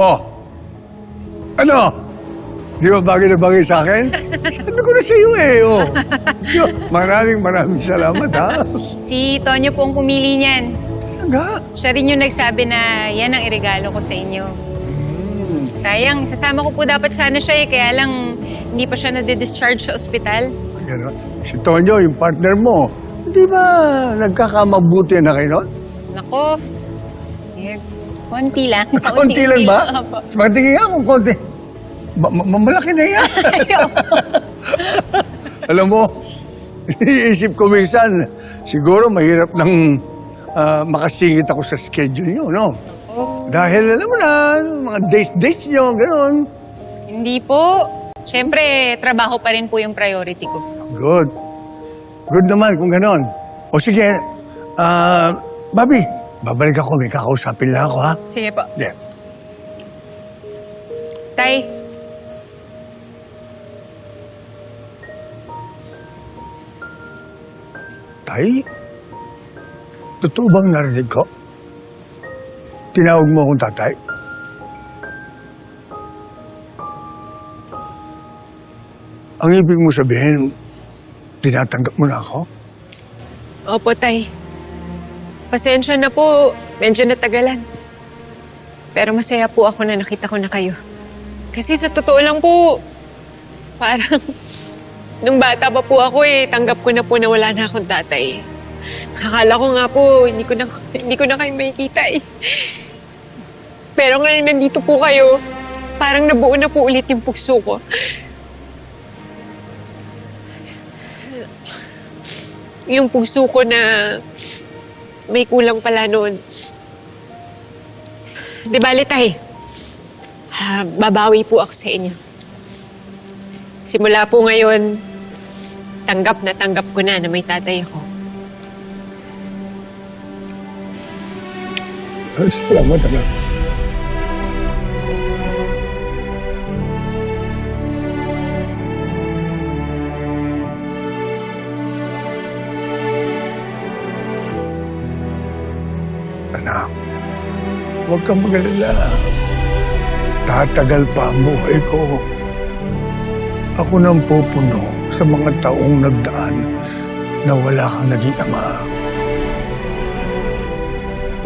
Oh. Ano? Di ba bagay na bagay sa akin? Sabi ko na sa iyo eh. Oh. Yo, maraming maraming salamat ha. Si Tonyo po ang pumili niyan. Talaga? Siya rin yung nagsabi na yan ang irregalo ko sa inyo. Sayang, sasama ko po dapat sana siya eh, kaya lang hindi pa siya nade-discharge sa ospital. Gano'n. Si Tonyo, yung partner mo, di ba nagkakamabuti na kayo noon? Nako, konti lang. Konti lang ba? Opo. Patingin nga kung konti. Ma- ma- malaki na yan. Alam mo, iniisip ko minsan, siguro mahirap nang ah, makasingit ako sa schedule nyo, no? Dahil alam mo na, mga dates-dates nyo, gano'n. Hindi po. Siyempre, trabaho pa rin po yung priority ko. Good. Good naman kung gano'n. O sige, ah, Bobby, babalik ako, may kakausapin lang ako, ha? Sige po. Yeah. Tay, Tay? Totoo bang narinig ko? Tinawag mo akong tatay? Ang ibig mo sabihin, tinatanggap mo na ako? Opo, Tay. Pasensya na po. Medyo natagalan. Pero masaya po ako na nakita ko na kayo. Kasi sa totoo lang po, parang nung bata pa po ako eh, tanggap ko na po na wala na akong tatay. Akala ko nga po, hindi ko na, hindi ko na kayo makikita eh. Pero ngayon nandito po kayo, parang nabuo na po ulit yung puso ko. Yung puso ko na may kulang pala noon. Di bali, tay. Ah, babawi po ako sa inyo. Simula po ngayon, tanggap na tanggap ko na na may tatay ako. Ay, salamat, anak. Anak, huwag kang magalala. Tatagal pa ang buhay ko. Ako nang pupuno sa mga taong nagdaan na wala kang naging ama.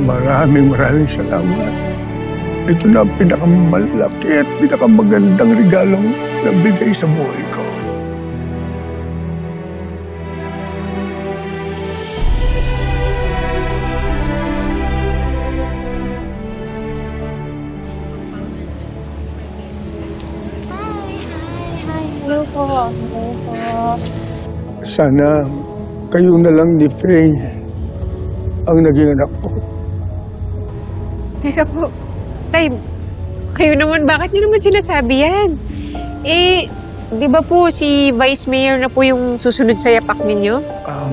Maraming maraming salamat. Ito na ang pinakamalaki at pinakamagandang regalong nabigay sa buhay ko. Sana kayo na lang ni Frey ang naging anak ko. Teka po, tay, kayo naman, bakit niyo naman sinasabi yan? Eh, di ba po si Vice Mayor na po yung susunod sa yapak ninyo? Um,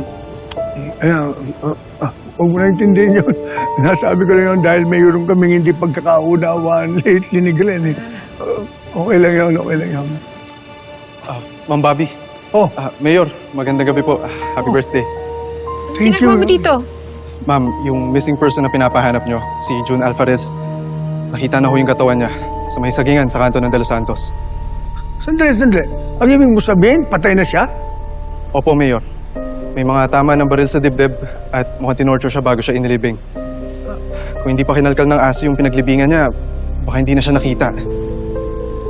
uh, uh, uh, huwag mo na intindihin yun. Nasabi ko lang yun dahil mayroon kaming hindi pagkakaunawaan lately ni Glenn. Eh. Uh, okay lang yun, okay lang yun. Ah, Ma'am Bobby. Oh, Ah, Mayor, magandang gabi po. Ah, happy Oh. birthday. thank you. Ginagawa mo dito? Ma'am, yung missing person na pinapahanap nyo, si June Alvarez, nakita na ho yung katawan niya sa may sagingan sa kanto ng De Los Santos. Sandali, sandali. Ang ibig mo sabihin, patay na siya? Opo, Mayor. May mga tama ng baril sa dibdib at mukhang tinorture siya bago siya inilibing. Kung hindi pa kinalkal ng aso yung pinaglibingan niya, baka hindi na siya nakita.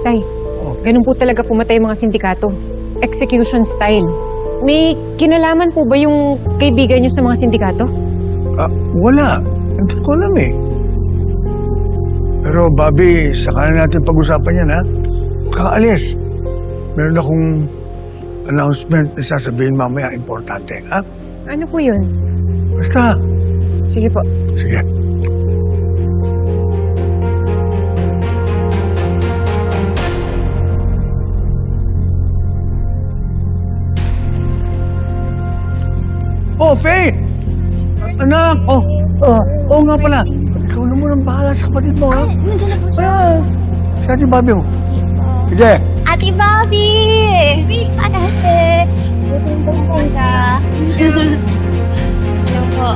Tay, Oh. ganun po talaga pumatay yung mga sindikato. Execution style. May kinalaman po ba yung kaibigan niyo sa mga sindikato? Ah, wala. Hindi ko alam eh. Pero Bobby, saka na natin pag-usapan yan ha. Kakaalis. Meron akong announcement na sasabihin mamaya importante. Ha? Ano po yun? Basta. Sige po. Sige. Faye! Anak! Oh, oh, oh nga pala. Ikaw na muna ang bahala sa kapatid mo, ha? Nandiyan na po siya. Ah, si Ate Bobby mo. Sige. Ate Bobby! Ate! Buting buting ka. Hello po.